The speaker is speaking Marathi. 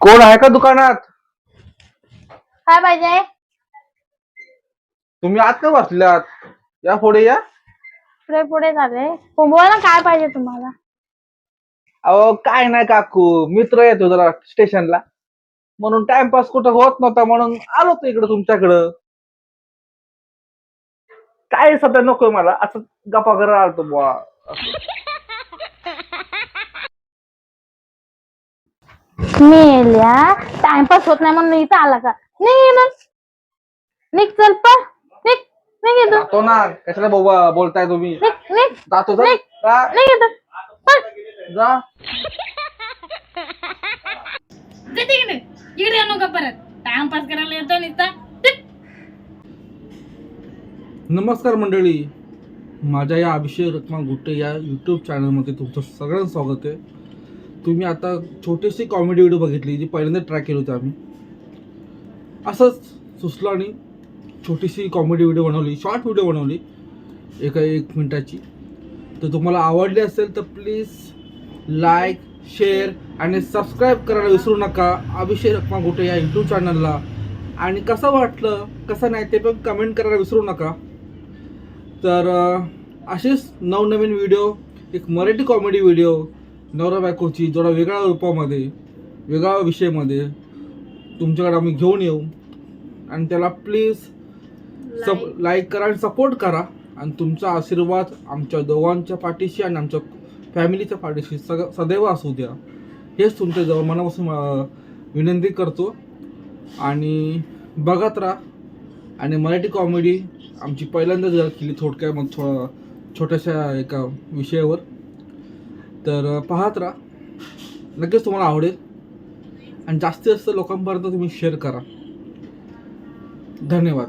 कोण आहे का दुकानात? काय पाहिजे तुम्ही आत का बसल्यात? या पुढे या. पुढे पुढे झाले हो बोला ना काय पाहिजे तुम्हाला? अहो काय नाही काकू मित्र येतो जरा स्टेशनला. म्हणून टाइमपास कुठं होत नव्हता म्हणून आलो तो इकडं तुमच्याकडं काय सध्या नकोय मला असं गप्पा करत आलतो बुवा मेल्या टाइमपास होत नाही म्हणून इथं आला का निघ इथून. निघ चल पण निघ निघ इथून जातो ना कशाला बाबा बोलताय तुम्ही निघ निघ जातो जा. निघ. जा. निघ पळ. जा ते तिकडे इकडे नको परत. टाइमपास करायला येतो नुसता. नमस्कार मंडळी. माझ्या या अभिषेक रत्मा गुट्टे या यूट्यूब चॅनलमध्ये तुमचं सगळ्यांचं स्वागत आहे. तुम्ही आता छोटीशी कॉमेडी व्हिडिओ बघितली जी पहिल्यांदा ट्रॅक केली होती आम्ही. असंच सुचलं आणि छोटीशी कॉमेडी व्हिडिओ बनवली शॉर्ट व्हिडिओ बनवली एका एक मिनटाची. तर तुम्हाला आवडली असेल तर प्लीज लाईक शेअर आणि सबस्क्राईब करायला विसरू नका. अभिषेक रत्ना गुट्टे या यूट्यूब चॅनलला आणि कसं वाटलं कसं नाही ते पण कमेंट करायला विसरू नका. तर असेच नवनवीन व्हिडिओ एक मराठी कॉमेडी व्हिडिओ नवरा बायकोची जरा वेगळ्या रूपामध्ये वेगळ्या विषयामध्ये तुमच्याकडे आम्ही घेऊन येऊ. आणि त्याला प्लीज सब लाईक करा आणि सपोर्ट करा. आणि तुमचा आशीर्वाद आमच्या दोघांच्या पाठीशी आणि आमच्या फॅमिलीच्या पाठीशी सग सदैव असू द्या. हेच तुमच्या जवळ मनापासून विनंती करतो. आणि बघत राहा. आणि मराठी कॉमेडी आमची पहिल्यांदाच जर केली थोडक्या मग थोडं छोट्याशा एका विषयावर तर पाहत राहा. नक्कीच तुम्हाला आवडेल. आणि जास्तीत जास्त लोकांपर्यंत तुम्ही शेअर करा. धन्यवाद.